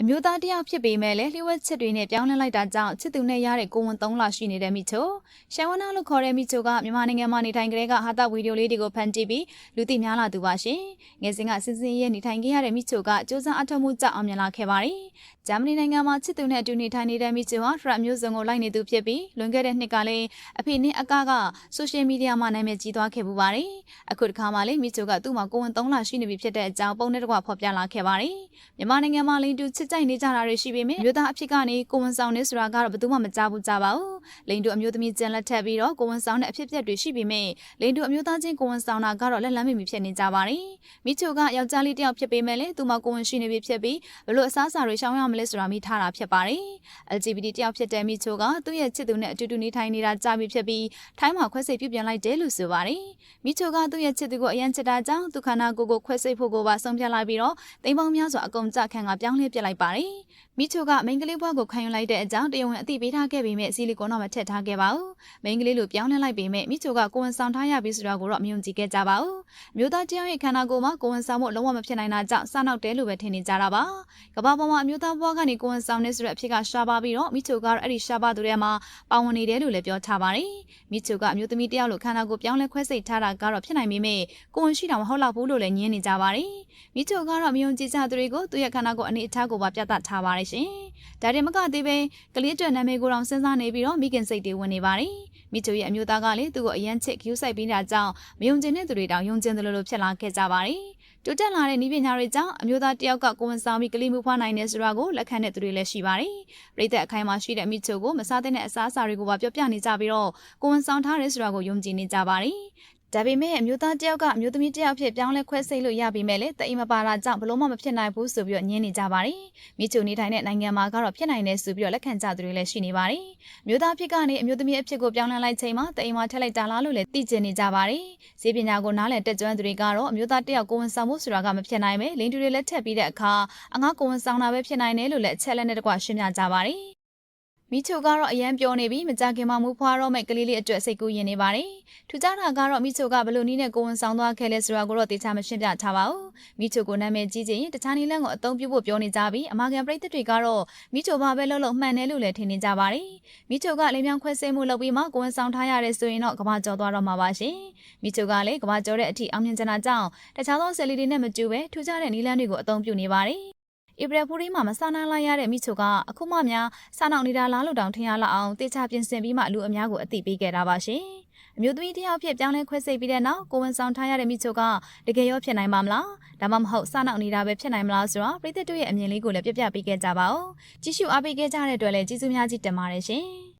အမျိုးသားတယောက်ဖြစ်ပေမဲ့လည်းလျှို့ဝှက်ချက်တွေနဲ့ပြောင်းလဲလိုက်တာကြောင့်ချစ်သူနဲ့ရတဲ့ကိုဝန်3လရှိနေတဲ့မိချိုရှန်ဝနာလို့ခေါ်တဲ့မိချိုကမြန်မာနိုင်ငံမှာနေထိုင်ကြတဲ့ကဟာတာဗီဒီယိုလေးတွေကိုဖန်တီးပြီးလူသိများလာသူပါရှင်ငယ်စဉ်ကစစ်စင်ရဲနေထိုင်ခဲ့ရတဲ့မိချိုကစ조사အထောက်မှုကြောင့်အောင်မြင်လာခဲ့ပါတယ်ဂျာမနီနိုင်ငံမှာချစ်သူနဲ့အတူနေထိုင်နေတဲ့မိချိုဟာဖရတ်မျိုးစုံကိုလိုက်နေသူဖြစ်ပြီးလွန်ခဲ့တဲ့နှစ်ကလည်းအဖေနဲ့အကကဆိုရှယ်မီဒီယာမှာနာမည်ကြီးသွားခဲ့ပူပါတယ်အခုတစ်ခါမှလည်းမိချိုကသူ့မှာကိုဝန်3လရှိနေပြီဖြစ်တဲ့အကြောင်းပုံနဲ့တကွဖော်ပြလာခဲ့ပါတယ်မြန်မာနိုင်ငံမှာလိန်တူချစ်ကြိုက်နေကြတာတွေရှိပေမဲ့မြို့သားအဖြစ်ကနေကိုဝန်ဆောင်နေဆိုတာကတော့ဘယ်သူမှမကြားဘူးကြပါဘူး လိန်တူအမျိုးသမီးကျန်လက်ထက်ပြီးတော့ကိုဝန်ဆောင်တဲ့အဖြစ်အပျက်တွေရှိပေမဲ့လိန်တူအမျိုးသားချင်းကိုဝန်ဆောင်တာကတော့လက်လန်းမိမိဖြစ်နေကြပါတယ်မိချိုကယောက်ျားလေးတစ်ယောက်ဖြစ်ပေမဲ့လည်းသူမှကိုဝန်ရှိနေပြီဖြစ်ပြီးဘလို့အစားအစာတွေရှောင်ရမလဲဆိုတာမိထားတာဖြစ်ပါတယ် LGBT တယောက်ဖြစ်တဲ့မိချိုကသူ့ရဲ့ချစ်သူနဲ့အတူတူနေထိုင်နေတာကြာပြီဖြစ်ပြီးထိုင်းမှာခွဲစိတ်ပြုပြင်လိုက်တယ်လို့ဆိုပါတယ်မိချိုကသူ့ရဲ့ချစ်သူကိုအရန်ချစ်တာကြောင့်သူခန္ဓာကိုယ်ကိုခွဲစိတ်ဖို့ကိုပါဆုံးဖြတ်လိုက်ပြီးတော့တိမ်ပေါင်းများစွာအကုန်ကြခံကပြောင်းလဲပြစ်လိုက်ပါတယ်မိချိုကမိန်းကလေးဘွားကိုခံယူလိုက်တဲ့အကြောင်းတရားဝင်အသိပေးထားခဲ့ပေမဲ့စီလီကွန်တော့မထည့်ထားခဲ့ပါဘူးမိန်းကလေးလိုပြောင်းလဲလိုက်ပေမဲ့မိချိုကကိုဝန်ဆောင်ထားရပြီဆိုတာကိုတော့မယုံကြည်ခဲ့ကြပါဘူးမျိုးသားတယောက်ရဲ့ခန္ဓာကိုယ်မှာကိုဝန်ဆောင်မှုလုံးဝမဖြစ်နိုင်တာကြောင့်စနောက်တဲလို့ပဲထင်နေကြတာပါကဘာပေါ်မှာအမျိုးသားဘွားကနေကိုဝန်ဆောင်နေဆိုတဲ့အဖြစ်ကရှားပါပြီးတော့မိချိုကတော့အဲ့ဒီရှားပါသူတွေမှာပါဝင်နေတယ်လို့လည်းပြောထားပါတယ်မိချိုကအမျိုးသမီးတယောက်လိုခန္ဓာကိုယ်ပြောင်းလဲခွဲစိတ်ထားတာကတော့ဖြစ်နိုင်ပေမဲ့ကိုဝန်ရှိတာမဟုတ်တော့ဘူးလို့လည်းညင်းနေကြပါတယ်မိချိုကတော့မယုံကြည်ကြသူတွေကိုသူ့ရဲ့ခန္ဓာကိုယ်အနေအထားကိုပါပြသထားပါတယ်ရှင် ဒါတင်မကသေးပဲကလေးအတွက်နာမည်ကိုတော့စဉ်းစားနေပြီးတော့မိခင်စိတ်တွေဝင်နေပါတယ်မိချိုရဲ့အမျိုးသားကလည်းသူ့ကိုအရန်ချစ်ကျူးဆိုင်ပြီးတာကြောင့်မယုံကျင်တဲ့သူတွေတောင်ယုံကျင်တယ်လို့ဖြစ်လာခဲ့ကြပါတယ်တိုးတက်လာတဲ့ဤပညာတွေကြောင့်အမျိုးသားတယောက်ကကိုဝန်ဆောင်ပြီးကလေးမှုဖွားနိုင်တယ်ဆိုတာကိုလက်ခံတဲ့သူတွေလည်းရှိပါတယ်။ပြည်သက်အခိုင်အမာရှိတဲ့မိချိုကိုမစားတဲ့အစားအစာတွေကိုပါပြောပြနေကြပြီးတော့ကိုဝန်ဆောင်ထားတယ်ဆိုတာကိုယုံကြည်နေကြပါတယ်။ ဒါပေမဲ့အမျိုးသားတယောက်ကအမျိုးသမီးတယောက်ဖြစ်ပြောင်းလဲခွဲစိတ်လို့ရပြီမဲ့လေတအိမ်မပါတာကြောင့်ဘလို့မှမဖြစ်နိုင်ဘူးဆိုပြီးတော့ညင်းနေကြပါတယ်။မိချိုနေထိုင်တဲ့နိုင်ငံမှာကတော့ဖြစ်နိုင်တယ်ဆိုပြီးတော့လက်ခံကြသူတွေလည်းရှိနေပါတယ်။မျိုးသားဖြစ်ကနေအမျိုးသမီးအဖြစ်ကိုပြောင်းလဲလိုက်ချိန်မှာတအိမ်မှာထက်လိုက်တာလားလို့လည်းသိကျင်နေကြပါတယ်။ဈေးပညာကိုနားလည်တက်ကြွသူတွေကတော့အမျိုးသားတယောက်ကိုဝန်ဆောင်မှုဆိုတာကမဖြစ်နိုင်ပဲလင်းတူတွေလက်ထက်ပြီးတဲ့အခါအငါကိုဝန်ဆောင်တာပဲဖြစ်နိုင်တယ်လို့လည်းအချက်လက်နဲ့တကွရှင်းပြကြပါတယ်။ မိချိုကတော့အရန်ပြောနေပြီးမကြခင်မှမူဖွားတော့မဲ့ကလေးလေးအတွက်စိတ်ကူးရင်နေပါတယ်။ထူးခြားတာကတော့မိချိုကဘလို့နီးနဲ့ကိုဝန်ဆောင်သွားခဲ့လဲဆိုတာကိုတော့တေချာမရှင်းပြထားပါဘူး။မိချိုကိုနာမည်ကြီးချင်းတခြားနည်းလမ်းကိုအသုံးပြုဖို့ပြောနေကြပြီးအမာကန်ပရိသတ်တွေကတော့မိချိုဘာပဲလုပ်လို့မှန်တယ်လို့လည်းထင်နေကြပါတယ်။မိချိုကလေမြောင်ခွဲစိတ်မှုလုပ်ပြီးမှကိုဝန်ဆောင်ထားရတဲ့ဆိုရင်တော့ကဘာကျော်သွားတော့မှာပါရှင်။မိချိုကလည်းကဘာကျော်တဲ့အထိအောင်မြင်ကြတာကြောင့်တခြားသောဆယ်လီတွေနဲ့မတူပဲထူးခြားတဲ့နည်းလမ်းတွေကိုအသုံးပြုနေပါတယ်။ ဧပြီဖူးရီမှာမဆာနာလိုက်ရတဲ့မိချိုကအခုမှများစာနောက်နေတာလားလို့တောင်ထင်ရလောက်အောင်တေချာပြင်ဆင်ပြီးမှလူအများကိုအသိပေးခဲ့တာပါရှင်။အမျိုးသမီးတယောက်ဖြစ်ပြောင်းလဲခွဲစိတ်ပြီးတဲ့နောက်ကိုဝန်ဆောင်ထားရတဲ့မိချိုကတကယ်ရောဖြစ်နိုင်မှာမလား။ဒါမှမဟုတ်စာနောက်နေတာပဲဖြစ်နိုင်မလားဆိုတော့ပြည်သက်တို့ရဲ့အမြင်လေးကိုလည်းပြပြပေးခဲ့ကြပါဦး။ကြည့်ရှုအားပေးခဲ့ကြတဲ့အတွက်လည်းကျေးဇူးများကြီးတင်ပါတယ်ရှင်။